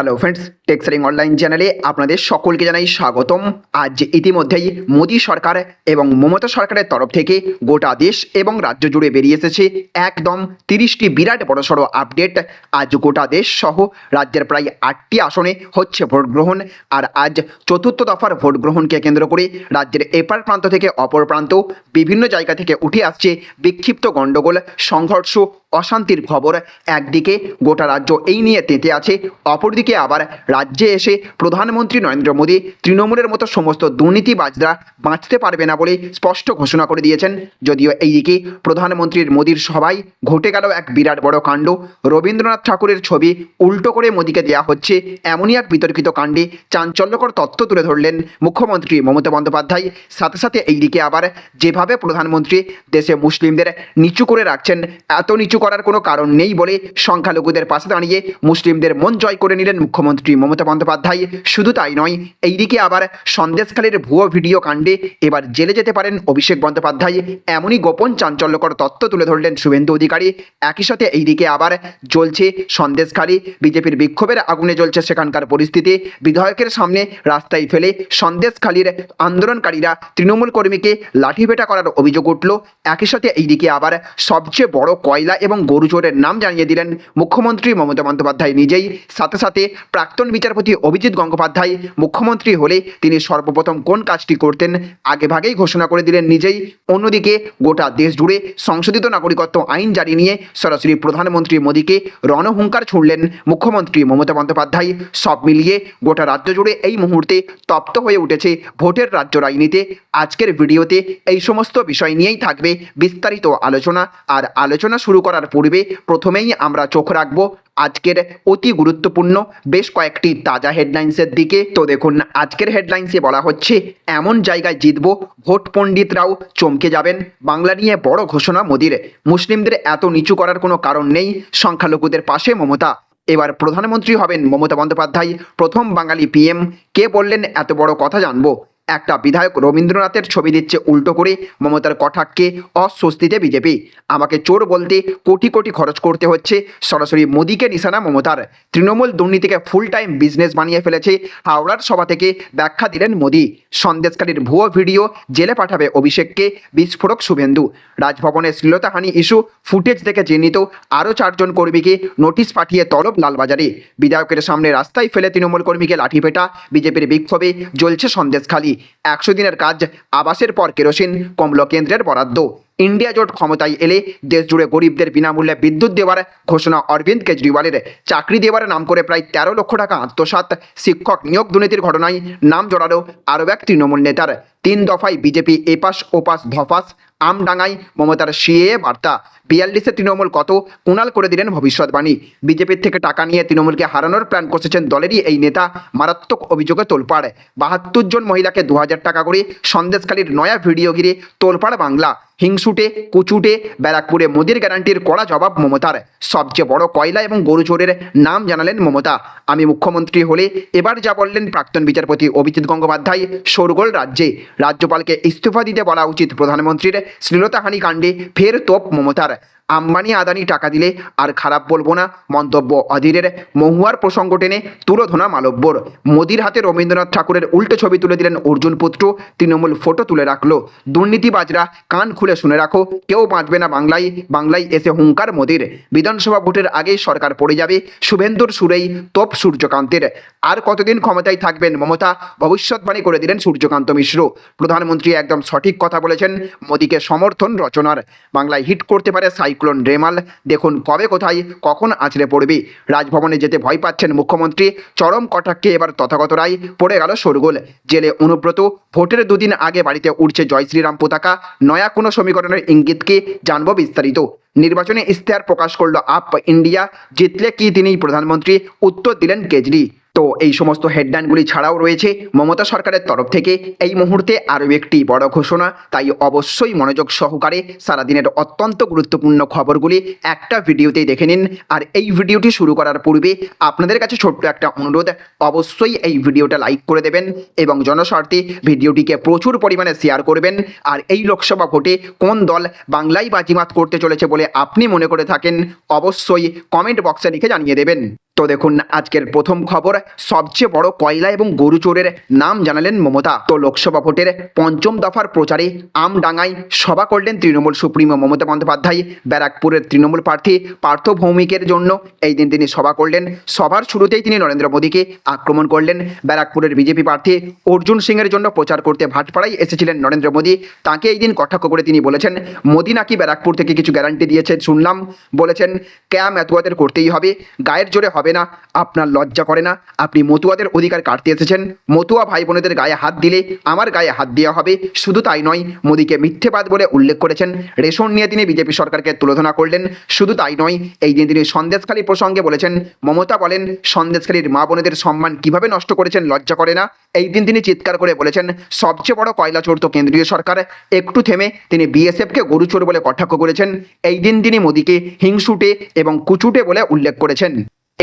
Hello friends টেক্সারিং online চ্যানেলে আপনাদের সকলকে জানাই স্বাগতম। আজ ইতিমধ্যেই মোদী সরকার এবং মমতা সরকারের তরফ থেকে গোটা দেশ এবং রাজ্য জুড়ে বেরিয়ে এসেছে একদম তিরিশটি বিরাট বড়সড় আপডেট। আজ গোটা দেশ সহ রাজ্যের প্রায় আটটি আসনে হচ্ছে ভোট গ্রহণ আর আজ চতুর্থ দফার ভোট গ্রহণকে কেন্দ্র করে রাজ্যের এপার প্রান্ত থেকে অপর প্রান্ত বিভিন্ন জায়গা থেকে উঠে আসছে বিক্ষিপ্ত গণ্ডগোল, সংঘর্ষ অশান্তির খবর একদিকে গোটা রাজ্য এই নিয়ে তেতে আছে, অপরদিকে আবার রাজ্যে এসে প্রধানমন্ত্রী নরেন্দ্র মোদী তৃণমূলের মতো সমস্ত দুর্নীতিবাজরা বাঁচতে পারবে না বলে স্পষ্ট ঘোষণা করে দিয়েছেন। যদিও এইদিকে প্রধানমন্ত্রীর মোদীর সভায় ঘটে গেল এক বিরাট বড় কাণ্ড। রবীন্দ্রনাথ ঠাকুরের ছবি উল্টো করে মোদীকে দেওয়া হচ্ছে, এমনই এক বিতর্কিত কাণ্ডে চাঞ্চল্যকর তথ্য তুলে ধরলেন মুখ্যমন্ত্রী মমতা বন্দ্যোপাধ্যায়। সাথে সাথে এইদিকে আবার যেভাবে প্রধানমন্ত্রী দেশে মুসলিমদের নিচু করে রাখছেন, এত নিচু করার কোনো কারণ নেই বলে সংখ্যালঘুদের পাশে দাঁড়িয়ে মুসলিমদের মন জয় করে নিলেন মুখ্যমন্ত্রী মমতা বন্দ্যোপাধ্যায়। শুধু তাই নয়, এইদিকে আবার সন্দেশখালীর ভুয়ো ভিডিও কাণ্ডে এবার জেলে যেতে পারেন অভিষেক বন্দ্যোপাধ্যায়। এমনই গোপন চাঞ্চল্যকর তথ্য তুলে ধরলেন শুভেন্দু অধিকারী। একই সাথে এইদিকে আবার জ্বলছে সন্দেশখালী। বিজেপির বিক্ষোভের আগুনে জ্বলছে সেখানকার পরিস্থিতি। বিধায়কের সামনে রাস্তায় ফেলে সন্দেশখালীর আন্দোলনকারীরা তৃণমূল কর্মীকে লাঠিপেটা করার অভিযোগ উঠল। একই সাথে এইদিকে আবার সবচেয়ে বড় কয়লা এবং গরু চোরের নাম জানিয়ে দিলেন মুখ্যমন্ত্রী মমতা বন্দ্যোপাধ্যায়। নিজেই সাথে সাথে প্রাক্তন বিচারপতি অভিজিৎ গঙ্গোপাধ্যায় মুখ্যমন্ত্রী হলে তিনি সর্বপ্রথম কোন কাজটি করতেন আগেভাগেই ঘোষণা করে দিলেন। নিজেই অন্যদিকে গোটা দেশ জুড়ে সংশোধিত নাগরিকত্ব আইন জারি নিয়ে সরাসরি প্রধানমন্ত্রী মোদীকে রণহুঙ্কার ছুড়লেন মুখ্যমন্ত্রী মমতা বন্দ্যোপাধ্যায়। সব মিলিয়ে গোটা রাজ্য জুড়ে এই মুহূর্তে তপ্ত হয়ে উঠেছে ভোটের রাজ্য রাজনীতিতে আজকের ভিডিওতে এই সমস্ত বিষয় নিয়েই থাকবে বিস্তারিত আলোচনা। আর আলোচনা শুরু করার পূর্বে প্রথমেই আমরা চোখ রাখব আজকের অতি গুরুত্বপূর্ণ বেশ কয়েকটি তাজা হেডলাইন্সের দিকে। তো দেখুন, আজকের হেডলাইন্সে বলা হচ্ছে, এমন জায়গায় জিতব, ভোট পণ্ডিতরাও চমকে যাবেন। বাংলা নিয়ে বড় ঘোষণা মোদির। মুসলিমদের এত নিচু করার কোনো কারণ নেই, সংখ্যালঘুদের পাশে মমতা। এবার প্রধানমন্ত্রী হবেন মমতা বন্দ্যোপাধ্যায়, প্রথম বাঙালি পিএম কে বললেন, এত বড় কথা জানব? একটা বিধায়ক রবীন্দ্রনাথের ছবি দিচ্ছে উল্টো করে, মমতার কটাক্ষে অস্বস্তিতে বিজেপি। আমাকে চোর বলতে কোটি কোটি খরচ করতে হচ্ছে, সরাসরি মোদীকে নিশানা মমতার। তৃণমূল দুর্নীতিকে ফুল টাইম বিজনেস বানিয়ে ফেলেছে, হাওড়ার সভা থেকে ব্যাখ্যা দিলেন মোদী। সন্দেশকারীর ভুয়ো ভিডিও জেলে পাঠাবে অভিষেককে, বিস্ফোরক শুভেন্দু। রাজভবনের শ্লীলতাহানি ইস্যু, ফুটেজ দেখে চিহ্নিত আরও চারজন কর্মীকে নোটিশ পাঠিয়ে তলব লালবাজারে। বিধায়কের সামনে রাস্তায় ফেলে তৃণমূল কর্মীকে লাঠিপেটা, বিজেপির বিক্ষোভে জ্বলছে সন্দেশখালী একশো দিনের কাজ, আবাসের পর কেরোসিন কমল কেন্দ্রের বরাদ্দ। ইন্ডিয়া জোট ক্ষমতায় এলে দেশ জুড়ে গরিবদের বিনামূল্যে বিদ্যুৎ দেওয়ার ঘোষণা অরবিন্দ কেজরিওয়ালের। চাকরি দেওয়ার নাম করে প্রায় তেরো লক্ষ টাকা আত্মসাত শিক্ষক নিয়োগ দুর্নীতির ঘটনায় নাম জড়ালো আরও এক তৃণমূল নেতার। তিন দফায় বিজেপি এপাশ ওপাশ ধপাস আমডাঙ্গাই মমতার সিএ বার্তা। বিয়াল্লিশে তৃণমূল কত কুণাল করে দিলেন ভবিষ্যৎবাণী। বিজেপির থেকে টাকা নিয়ে তৃণমূলকে হারানোর প্ল্যান করছেন দলেরই এই নেতা, মারাত্মক অভিযোগে তোলপাড়। বাহাত্তর জন মহিলাকে দু হাজার টাকা করে সন্দেশখালীর নয়া ভিডিও ঘিরে তোলপাড় বাংলা। হিংসুটে, কুচুটে, ব্যারাকপুরে মোদির গ্যারান্টির কড়া জবাব মমতার। সবচেয়ে বড় কয়লা এবং গরু চোরের নাম জানালেন মমতা। আমি মুখ্যমন্ত্রী হলে এবার যা বললেন প্রাক্তন বিচারপতি অভিজিৎ গঙ্গোপাধ্যায়, শোরগোল রাজ্যে। রাজ্যপালকে ইস্তফা দিতে বলা উচিত। প্রধানমন্ত্রীর শ্লীলতাহানি কাণ্ডে ফের তোপ মমতার। আম্বানি আদানি টাকা দিলে আর খারাপ বলব না, মন্তব্য অধীরের। মহুয়ার প্রসঙ্গ টেনে তুলোধনা মালব্যর। মোদির হাতে রবীন্দ্রনাথ ঠাকুরের উল্টো ছবি তুলে দিলেন অর্জুন পুত্র, তৃণমূল ফটো তুলে রাখল। দুর্নীতিবাজরা কান খুলে শুনে রাখো, কেউ বাঁচবে না বাংলায় বাংলায় এসে হুঙ্কার মোদির। বিধানসভা ভোটের আগেই সরকার পড়ে যাবে শুভেন্দুর সুরেই তোপ সূর্যকান্তের। আর কতদিন ক্ষমতায় থাকবেন মমতা? ভবিষ্যৎবাণী করে দিলেন সূর্যকান্ত মিশ্র। প্রধানমন্ত্রী একদম সঠিক কথা বলেছেন, মোদীকে সমর্থন রচনার। বাংলায় হিট করতে পারে সাইক্লোন রেমাল দেখুন কবে কোথায়, কখন আছড়ে পড়বে? রাজভবনে যেতে ভয় পাচ্ছেন মুখ্যমন্ত্রী, চরম কটাক্ষে এবার তথাগত রায়, পড়ে গেল শোরগোল। জেলে অনুব্রত, ভোটের দুদিন আগে বাড়িতে উঠছে জয় শ্রীরাম পতাকা, নয়া কোনো সমীকরণের ইঙ্গিতকে জানব বিস্তারিত? নির্বাচনে ইশতেহার প্রকাশ করল আপ ইন্ডিয়া, জিতলে কি তিনি প্রধানমন্ত্রী? উত্তর দিলেন কেজরি। তো এই সমস্ত হেডলাইনগুলি ছাড়াও রয়েছে মমতা সরকারের তরফ থেকে। এই মুহূর্তে আরও একটি বড় ঘোষণা, তাই অবশ্যই মনোযোগ সহকারে সারাদিনের অত্যন্ত গুরুত্বপূর্ণ খবরগুলি একটা ভিডিওতেই দেখে নিন। আর এই ভিডিওটি শুরু করার পূর্বে আপনাদের কাছে ছোট্ট একটা অনুরোধ, অবশ্যই এই ভিডিওটা লাইক করে দেবেন এবং জনস্বার্থে ভিডিওটিকে প্রচুর পরিমাণে শেয়ার করবেন। আর এই লোকসভা ভোটে কোন দল বাংলায় বাজিমাত করতে চলেছে বলে আপনি মনে করে থাকেন, অবশ্যই কমেন্ট বক্সে লিখে জানিয়ে দেবেন। তো দেখুন, আজকের প্রথম খবর, সবচেয়ে বড় কয়লা এবং গরু চোরের নাম জানালেন মমতা। তো লোকসভা ভোটের পঞ্চম দফার প্রচারে আমডাঙ্গায় সভা করলেন তৃণমূল সুপ্রিমো মমতা বন্দ্যোপাধ্যায়। ব্যারাকপুরের তৃণমূল প্রার্থী পার্থ ভৌমিকের জন্য এই দিন তিনি সভা করলেন। সভার শুরুতেই তিনি নরেন্দ্র মোদীকে আক্রমণ করলেন। ব্যারাকপুরের বিজেপি প্রার্থী অর্জুন সিংয়ের জন্য প্রচার করতে ভাটপাড়ায় এসেছিলেন নরেন্দ্র মোদী। তাকে এই দিন কটাক্ষ করে তিনি বলেছেন, মোদী নাকি ব্যারাকপুর থেকে কিছু গ্যারান্টি দিয়েছে শুনলাম। বলেছেন ক্যাম এতুয়াদের করতেই হবে, গায়ের জোরে হবে না, আপনার লজ্জা করে না। আপনি মতুয়াদের অধিকার কাটতে এসেছেন। মতুয়া ভাই বোনেদের গায়ে হাত দিলে আমার গায়ে হাত দেওয়া হবে। শুধু তাই নয়, মোদীকে মিথ্যেবাদ বলে উল্লেখ করেছেন। রেশন নিয়ে তিনি বিজেপি সরকারকে তুলোধনা করলেন। শুধু তাই নয়, এই দিন তিনি সন্দেশখালী প্রসঙ্গে বলেছেন, মমতা বলেন, সন্দেশখালীর মা বোনেদের সম্মান কীভাবে নষ্ট করেছেন লজ্জা করে না। এই দিন তিনি চিৎকার করে বলেছেন, সবচেয়ে বড় কয়লা চোর তো কেন্দ্রীয় সরকার। একটু থেমে তিনি বিএসএফকে গরু চোর বলে কটাক্ষ করেছেন। এই দিন তিনি মোদীকে হিংসুটে এবং কুচুটে বলে উল্লেখ করেছেন।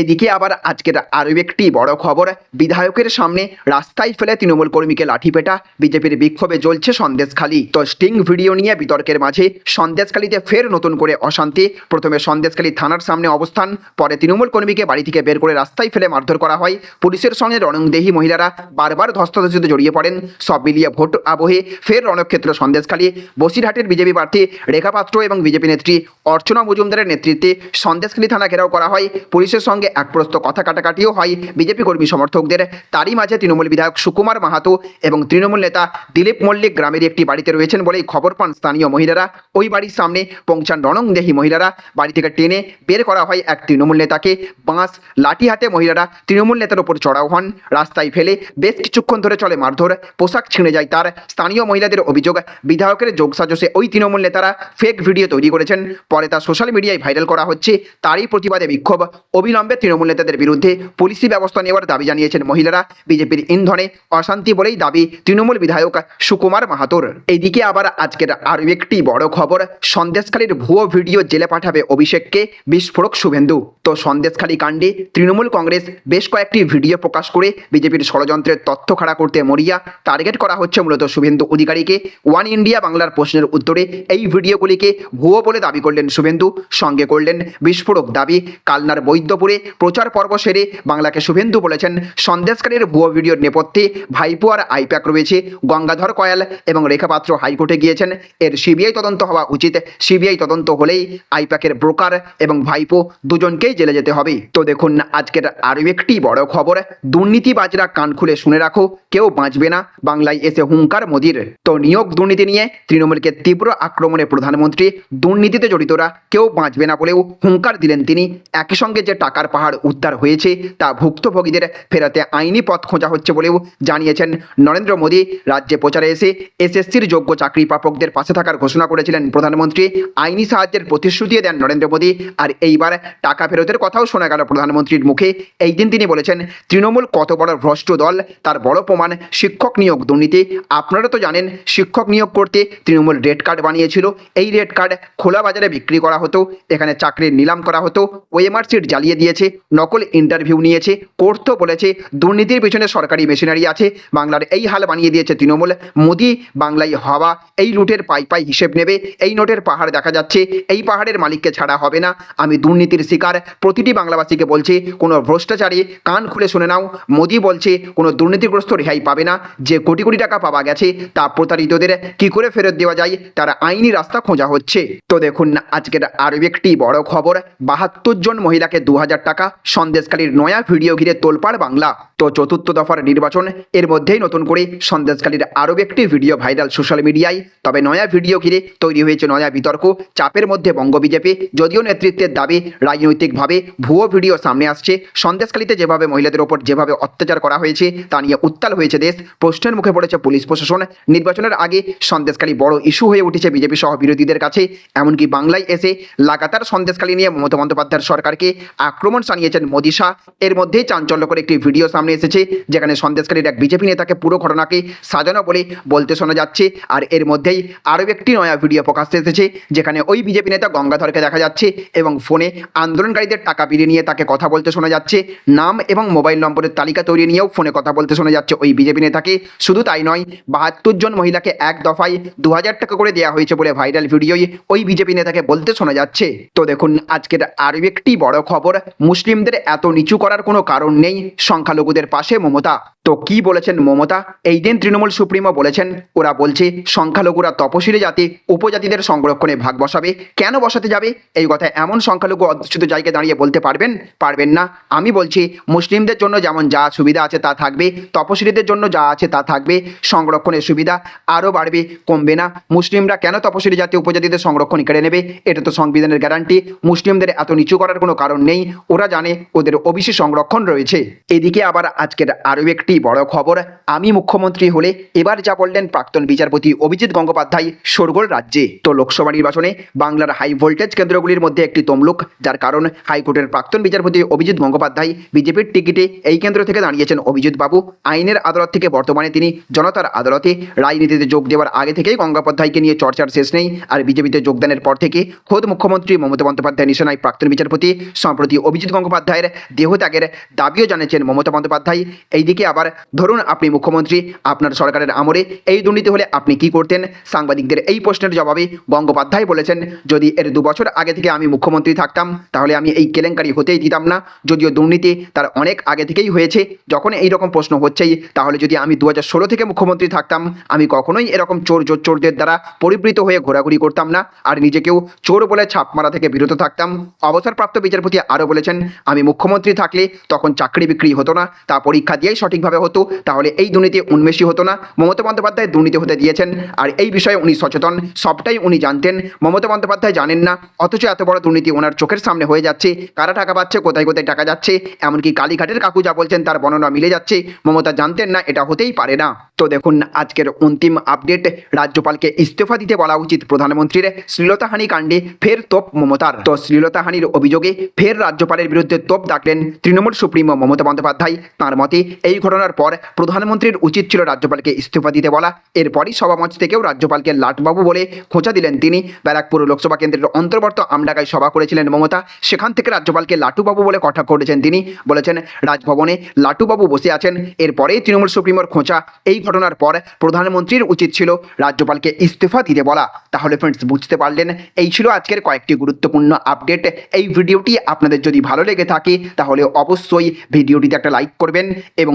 এদিকে আবার আজকের আরও একটি বড় খবর। বিধায়কের সামনে রাস্তায় ফেলে তৃণমূল কর্মীকে লাঠিপেটা বিজেপির বিক্ষোভে জ্বলছে সন্দেশখালী। তো স্টিং ভিডিও নিয়ে বিতর্কের মাঝে সন্দেশখালীতে ফের নতুন করে অশান্তি। প্রথমে সন্দেশখালী থানার সামনে অবস্থান, পরে তৃণমূল কর্মীকে বাড়ি থেকে বের করে রাস্তায় ফেলে মারধর করা হয়। পুলিশের সঙ্গে রণংদেহী মহিলারা বারবার ধস্তধস্তিতে জড়িয়ে পড়েন। সব মিলিয়ে ভোট আবহে ফের রণক্ষেত্র সন্দেশখালী। বসিরহাটের বিজেপি প্রার্থী রেখা পাত্র এবং বিজেপি নেত্রী অর্চনা মজুমদারের নেতৃত্বে সন্দেশখালী থানা ঘেরাও করা হয়। পুলিশের সঙ্গে এক প্রস্ত কথা কাটাকাটিও হয় বিজেপি কর্মী সমর্থকদের। তারই মাঝে তৃণমূল বিধায়ক সুকুমার মাহাতো এবং তৃণমূল নেতা দিলীপ মল্লিক গ্রামের একটি বাড়িতে রয়েছেন বলেই খবর পান স্থানীয় মহিলারা। ওই বাড়ির সামনে পৌঁছান রণংদেহী মহিলারা। বাড়ি থেকে টেনে বের করা হয় এক তৃণমূল নেতাকে। বাঁশ, লাঠি হাতে মহিলারা তৃণমূল নেতার ওপর চড়াও হন। রাস্তায় ফেলে বেশ কিছুক্ষণ ধরে চলে মারধর। পোশাক ছিঁড়ে যায় তার। স্থানীয় মহিলাদের অভিযোগ, বিধায়কের যোগসাজসে ওই তৃণমূল নেতারা ফেক ভিডিও তৈরি করেছেন। পরে তা সোশ্যাল মিডিয়ায় ভাইরাল করা হচ্ছে। তারই প্রতিবাদে বিক্ষোভ। অবিলম্বে তৃণমূল নেতাদের বিরুদ্ধে পুলিশি ব্যবস্থা নেওয়ার দাবি জানিয়েছেন মহিলারা। বিজেপির ইন্ধনে অশান্তি বলেই দাবি তৃণমূল বিধায়ক সুকুমার মাহাতোর। এইদিকে আবার আজকের আরও একটি বড় খবর, সন্দেশখালীর ভুয়ো ভিডিও জেলে পাঠাবে অভিষেককে বিস্ফোরক শুভেন্দু। তো সন্দেশখালী কাণ্ডে তৃণমূল কংগ্রেস বেশ কয়েকটি ভিডিও প্রকাশ করে বিজেপির ষড়যন্ত্রের তথ্য খাড়া করতে মরিয়া টার্গেট করা হচ্ছে মূলত শুভেন্দু অধিকারীকে। ওয়ান ইন্ডিয়া বাংলার প্রশ্নের উত্তরে এই ভিডিওগুলিকে ভুয়ো বলে দাবি করলেন শুভেন্দু, সঙ্গে করলেন বিস্ফোরক দাবি। কালনার বৈদ্যপুরে প্রচার পর্ব সেরে বাংলাকে শুভেন্দু বলেছেন। সন্দেশকারীর ভুয়ো ভিডিওর নেপথ্যে ভাইপো আর আইপ্যাক রয়েছে। গঙ্গাধর কয়াল এবং রেখাপাত্র হাইকোর্টে গিয়েছেন। এর সিবিআই তদন্ত হওয়া উচিত। সিবিআই তদন্ত হলেই আইপ্যাকের ব্রোকার এবং ভাইপো দুজনকেই জেলে যেতে হবে। তো দেখুন, আজকের আরও একটি বড় খবর। দুর্নীতিবাজরা কান খুলে শুনে রাখো, কেউ বাঁচবে না। বাংলায় এসে হুঙ্কার মোদির। তো নিয়োগ দুর্নীতি নিয়ে তৃণমূলকে তীব্র আক্রমণে প্রধানমন্ত্রী দুর্নীতিতে জড়িতরা, কেউ বাঁচবে না বলেও হুঙ্কার দিলেন তিনি। একই সঙ্গে যে টাকার পাহাড় উদ্ধার হয়েছে, তা ভুক্তভোগীদের ফেরাতে আইনি পথ খোঁজা হচ্ছে বলেও জানিয়েছেন নরেন্দ্র মোদী। রাজ্যে প্রচারে এসে এসএসসির যোগ্য চাকরি প্রাপকদের পাশে থাকার ঘোষণা করেছিলেন প্রধানমন্ত্রী। আইনি সাহায্যের প্রতিশ্রুতি দেন নরেন্দ্র মোদী। আর এইবার টাকা ফেরতের কথাও শোনা গেল প্রধানমন্ত্রীর মুখে। এই দিন তিনি বলেছেন, তৃণমূল কত বড় ভ্রষ্ট দল, তার বড় প্রমাণ শিক্ষক নিয়োগ দুর্নীতি। আপনারা তো জানেন, শিক্ষক নিয়োগ করতে তৃণমূল রেড কার্ড বানিয়েছিল। এই রেড কার্ড খোলা বাজারে বিক্রি করা হতো, এখানে চাকরির নিলাম করা হতো, ওএমআর সিট জ্বালিয়ে দিয়েছে নকল ইন্টারভিউ নিয়েছে কোর্ট বলেছে দুর্নীতির পিছনে সরকারি মেশিনারি আছে, বাংলার এই হাল বানিয়ে দিয়েছে তৃণমূল, মোদি বাংলায় হওয়া, এই লুটের পাই পাই হিসেব নেবে, এই নোটের পাহাড় দেখা যাচ্ছে, এই পাহাড়ের মালিককে ছাড়া হবে না, আমি দুর্নীতির শিকার, প্রতিটি বাংলাবাসীকে বলছে, কোনো ভ্রষ্টাচারী কান খুলে শুনে নাও, মোদি বলছে কোনো দুর্নীতিগ্রস্ত রেহাই পাবে না, যে কোটি কোটি টাকা পাওয়া গেছে, তা প্রতারিতদের কি করে ফেরত দেওয়া যায়, তার আইনি রাস্তা খোঁজা হচ্ছে। তো দেখুন, আজকের আরও একটি বড় খবর, বাহাত্তর জন মহিলাকে দু হাজার টাকা সন্দেশকালীর নয়া ভিডিও ঘিরে তোলপাড় বাংলা। তো চতুর্থ দফার নির্বাচন, এর মধ্যেই নতুন করে সন্দেশকালীর আরও একটি ভিডিও ভাইরাল সোশ্যাল মিডিয়ায়। তবে নয়া ভিডিও ঘিরে তৈরি হয়েছে নয়া বিতর্ক, চাপের মধ্যে বঙ্গ বিজেপি, যদিও নেতৃত্বের দাবি রাজনৈতিকভাবে ভুয়ো ভিডিও সামনে আসছে। সন্দেশকালীতে যেভাবে মহিলাদের ওপর যেভাবে অত্যাচার করা হয়েছে, তা নিয়ে উত্তাল হয়েছে দেশ। প্রশ্নের মুখে পড়েছে পুলিশ প্রশাসন। নির্বাচনের আগে সন্দেশকালী বড় ইস্যু হয়ে উঠেছে বিজেপি সহ বিরোধীদের কাছে। এমনকি বাংলায় এসে লাগাতার সন্দেশকালী নিয়ে মমতা বন্দ্যোপাধ্যায়ের সরকারকে আক্রমণ জানিয়েছেন মোদি শাহ। এর মধ্যেই চাঞ্চল্যকর একটি ভিডিও সামনে এসেছে, যেখানে সন্দেশকারীর এক বিজেপি নেতাকে পুরো ঘটনাকে সাজানো বলে বলতে শোনা যাচ্ছে। আর এর মধ্যেই আরও একটি নয়া ভিডিও প্রকাশ্যে এসেছে, যেখানে ওই বিজেপি নেতা গঙ্গাধরকে দেখা যাচ্ছে এবং ফোনে আন্দোলনকারীদের টাকা বিড়িয়ে নিয়ে তাকে কথা বলতে শোনা যাচ্ছে। নাম এবং মোবাইল নম্বরের তালিকা তৈরি নিয়েও ফোনে কথা বলতে শোনা যাচ্ছে ওই বিজেপি নেতাকে। শুধু তাই নয়, বাহাত্তর জন মহিলাকে এক দফায় দু হাজার টাকা করে দেওয়া হয়েছে বলে ভাইরাল ভিডিওই ওই বিজেপি নেতাকে বলতে শোনা যাচ্ছে। তো দেখুন, আজকের আরও একটি বড় খবর মুসলিমদের এত নিচু করার কোনো কারণ নেই সংখ্যালঘুদের পাশে মমতা। তো কি বলেছেন মমতা? এই দিন তৃণমূল সুপ্রিমো বলেছেন, ওরা বলছে সংখ্যালঘুরা তপশিলি জাতি, উপজাতিদের সংরক্ষণে ভাগ বসাবে। কেন বসাতে যাবে? এই কথা এমন সংখ্যালঘু অধ্যুষিত জায়গায় দাঁড়িয়ে বলতে পারবেন? পারবেন না। আমি বলছি, মুসলিমদের জন্য যেমন যা সুবিধা আছে তা থাকবে, তপশিলিদের জন্য যা আছে তা থাকবে, সংরক্ষণের সুবিধা আরও বাড়বে, কমবে না। মুসলিমরা কেন তপশিলি জাতি, উপজাতিদের সংরক্ষণ কেড়ে নেবে? এটা তো সংবিধানের গ্যারান্টি। মুসলিমদের এত নিচু করার কোনো কারণ নেই। ওরা জানে ওদের ওবিসি সংরক্ষণ রয়েছে। এদিকে আবার আজকের আরও একটি বড় খবর। আমি মুখ্যমন্ত্রী হলে এবার যা বললেন প্রাক্তন বিচারপতি অভিজিৎ গঙ্গোপাধ্যায় সরগোল রাজ্যে। তো লোকসভা নির্বাচনে বাংলার হাই ভোল্টেজ কেন্দ্রগুলির মধ্যে একটি তমলুক, যার কারণ হাইকোর্টের প্রাক্তন বিচারপতি অভিজিৎ গঙ্গোপাধ্যায় বিজেপির টিকিটে এই কেন্দ্র থেকে দাঁড়িয়েছেন অভিজিৎ বাবু। আইনের আদালত থেকে বর্তমানে তিনি জনতার আদালতে। রাজনীতিতে যোগ দেওয়ার আগে থেকেই গঙ্গোপাধ্যায়কে নিয়ে চর্চার শেষ নেই। আর বিজেপিতে যোগদানের পর থেকে খোদ মুখ্যমন্ত্রী মমতা বন্দ্যোপাধ্যায় নিশানায় প্রাক্তন বিচারপতি, সম্প্রতি অভিজিৎ গঙ্গোপাধ্যায়ের দেহত্যাগের দাবিও জানিয়েছেন মমতা বন্দ্যোপাধ্যায়। এইদিকে আবার ধরুন আপনি মুখ্যমন্ত্রী, আপনার সরকারের আমলে এই দুর্নীতি হলে আপনি কি করতেন? সাংবাদিকদের এই প্রশ্নের জবাবে গঙ্গোপাধ্যায় বলেছেন, যদি এর দু বছর আগে থেকে আমি মুখ্যমন্ত্রী থাকতাম, তাহলে আমি এই কেলেঙ্কারি হতেই দিতাম না। যদিও দুর্নীতি তার অনেক আগে থেকেই হয়েছে, যখন এই রকম প্রশ্ন হচ্ছেই, তাহলে যদি আমি দু হাজার ষোলো থেকে মুখ্যমন্ত্রী থাকতাম, আমি কখনোই এরকম চোর জোর চোরদের দ্বারা পরিবৃত হয়ে ঘোরাঘুরি করতাম না। আর নিজেকেও চোর বলে ছাপ মারা থেকে বিরত থাকতাম। অবসরপ্রাপ্ত বিচারপতি আরও বলেছেন, আমি মুখ্যমন্ত্রী থাকলে তখন চাকরি বিক্রি হতো না, তা পরীক্ষা দিয়েই সঠিকভাবে হতো, তাহলে এই দুর্নীতি উন্মেষী হতো না। মমতা বন্দ্যোপাধ্যায় দুর্নীতি হতে দিয়েছেন, আর এই বিষয়ে উনি সচেতন, সবটাই উনি জানতেন। মমতা বন্দ্যোপাধ্যায় জানেন না, অথচ এত বড় দুর্নীতি ওনার চোখের সামনে হয়ে যাচ্ছে, কারা টাকা পাচ্ছে, কোথায় কোথায় টাকা যাচ্ছে, এমনকি কালীঘাটের কাকু যা বলছেন তার বর্ণনা মিলে যাচ্ছে, মমতা জানতেন না, এটা হতেই পারে না। তো দেখুন, আজকের অন্তিম আপডেট রাজ্যপালকে ইস্তফা দিতে বলা উচিত প্রধানমন্ত্রীর শ্লীলতাহানি কাণ্ডে, ফের তোপ মমতার। তো শ্লীলতাহানির অভিযোগে ফের রাজ্যপালের বিরুদ্ধে তোপ ডাকলেন তৃণমূল সুপ্রিমো মমতা বন্দ্যোপাধ্যায়। তাঁর মতে, এই ঘটনার পর প্রধানমন্ত্রীর উচিত ছিল রাজ্যপালকে ইস্তফা দিতে বলা। এরপরই সভামঞ্চ থেকেও রাজ্যপালকে লাটবাবু বলে খোঁচা দিলেন তিনি। ব্যারাকপুর লোকসভা কেন্দ্রের অন্তর্বর্ত আমডাকায় সভা করেছিলেন মমতা। সেখান থেকে রাজ্যপালকে লাটুবাবু বলে কথা করেছেন তিনি। বলেছেন, রাজভবনে লাটুবাবু বসে আছেন। এরপরেই তৃণমূল সুপ্রিমোর খোঁচা। এই ঘটনার পর প্রধানমন্ত্রীর উচিত ছিল রাজ্যপালকে ইস্তফা দিতে বলা। তাহলে ফ্রেন্ডস বুঝতে পারলেন? এই ছিল আজকের কয়েকটি গুরুত্বপূর্ণ আপডেট। এই ভিডিওটি আপনাদের যদি ভালো লেগে থাকে, তাহলে অবশ্যই ভিডিওটিতে একটা লাইক করবেন এবং